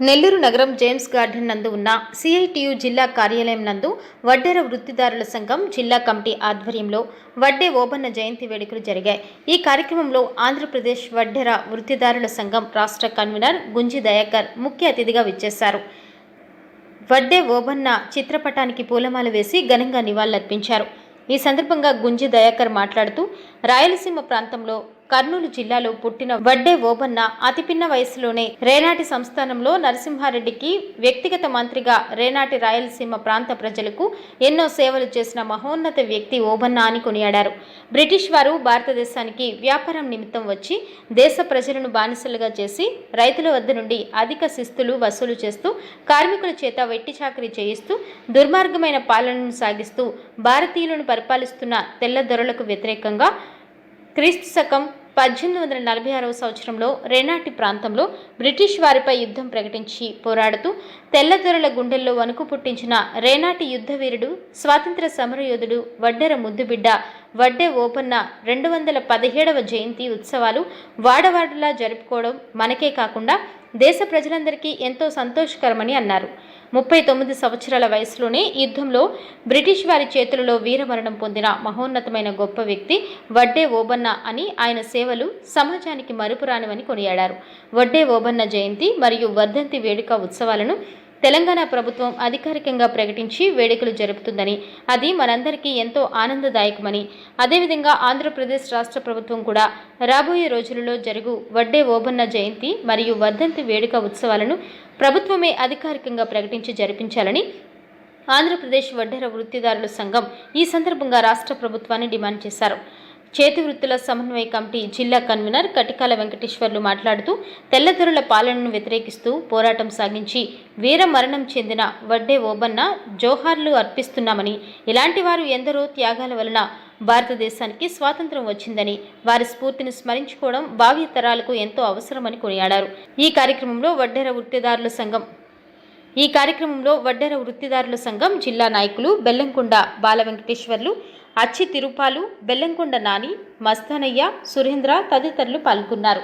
నెల్లూరు నగరం James garden నందు ఉన్న సిఐటియు జిల్లా కార్యాలయం నందు వడ్డెర వృత్తిదారుల సంఘం జిల్లా కమిటీ ఆధ్వర్యంలో వడ్డే ఓబన్న జయంతి వేడుకలు జరిగాయి. ఈ కార్యక్రమంలో ఆంధ్రప్రదేశ్ వడ్డెర వృత్తిదారుల సంఘం రాష్ట్ర కన్వీనర్ గుంజి దయాకర్ ముఖ్య అతిథిగా విచ్చేశారు. వడ్డే ఓబన్న చిత్రపటానికి పూలమాల వేసి ఘనంగా నివాళులర్పించారు. ఈ సందర్భంగా గుంజి దయాకర్ మాట్లాడుతూ రాయలసీమ ప్రాంతంలో కర్నూలు జిల్లాలో పుట్టిన వడ్డే ఓబన్న అతి పిన్న వయసులోనే రేనాటి సంస్థానంలో నరసింహారెడ్డికి వ్యక్తిగత మంత్రిగా రేనాటి రాయలసీమ ప్రాంత ప్రజలకు ఎన్నో సేవలు చేసిన మహోన్నత వ్యక్తి ఓబన్న అని కొనియాడారు. బ్రిటిష్ వారు భారతదేశానికి వ్యాపారం నిమిత్తం వచ్చి దేశ ప్రజలను బానిసలుగా చేసి రైతుల వద్ద నుండి అధిక శిస్తులు వసూలు చేస్తూ కార్మికుల చేత వెట్టి చాకరీ చేయిస్తూ దుర్మార్గమైన పాలనను సాగిస్తూ భారతీయులను పరిపాలిస్తున్న తెల్ల దొరలకు వ్యతిరేకంగా క్రీస్తు శకం పద్దెనిమిది వందల నలభై ఆరవ సంవత్సరంలో రేనాటి ప్రాంతంలో బ్రిటిష్ వారిపై యుద్ధం ప్రకటించి పోరాడుతూ తెల్లదొరల గుండెల్లో వణుకు పుట్టించిన రేనాటి యుద్ధ వీరుడు స్వాతంత్ర సమరయోధుడు వడ్డెర ముద్దుబిడ్డ వడ్డే ఓపన్న రెండు వందల పదిహేడవ జయంతి ఉత్సవాలు వాడవాడలా జరుపుకోవడం మనకే కాకుండా దేశ ప్రజలందరికీ ఎంతో సంతోషకరమని అన్నారు. ముప్పై తొమ్మిది సంవత్సరాల వయసులోనే యుద్ధంలో బ్రిటిష్ వారి చేతులలో వీరమరణం పొందిన మహోన్నతమైన గొప్ప వ్యక్తి వడ్డే ఓబన్న అని ఆయన సేవలు సమాజానికి మరుపురానివని కొనియాడారు. వడ్డే ఓబన్న జయంతి మరియు వర్ధంతి వేడుక ఉత్సవాలను తెలంగాణ ప్రభుత్వం అధికారికంగా ప్రకటించి వేడుకలు జరుపుతుందని అది మనందరికీ ఎంతో ఆనందదాయకమని. అదేవిధంగా ఆంధ్రప్రదేశ్ రాష్ట్ర ప్రభుత్వం కూడా రాబోయే రోజులలో జరుగు వడ్డే ఓబన్న జయంతి మరియు వర్ధంతి వేడుక ఉత్సవాలను ప్రభుత్వమే అధికారికంగా ప్రకటించి జరిపించాలని ఆంధ్రప్రదేశ్ వడ్డెర వృత్తిదారుల సంఘం ఈ సందర్భంగా రాష్ట్ర ప్రభుత్వాన్ని డిమాండ్ చేశారు. చేతి వృత్తుల సమన్వయ కమిటీ జిల్లా కన్వీనర్ కటికాల వెంకటేశ్వర్లు మాట్లాడుతూ తెల్లదొరల పాలనను వ్యతిరేకిస్తూ పోరాటం సాగించి వీర మరణం చెందిన వడ్డే ఓబన్న జోహార్లు అర్పిస్తున్నామని ఇలాంటి వారు ఎందరో త్యాగాల వలన భారతదేశానికి స్వాతంత్రం వచ్చిందని వారి స్ఫూర్తిని స్మరించుకోవడం భావి తరాలకు ఎంతో అవసరమని కొనియాడారు. ఈ కార్యక్రమంలో వడ్డెర వృత్తిదారుల సంఘం ఈ కార్యక్రమంలో వడ్డెర వృత్తిదారుల సంఘం జిల్లా నాయకులు బెల్లంకొండ బాల వెంకటేశ్వర్లు అచ్చి తిరుపాలు బెల్లంకొండ నాని మస్తానయ్య సురేంద్ర తదితరులు పాల్గొన్నారు.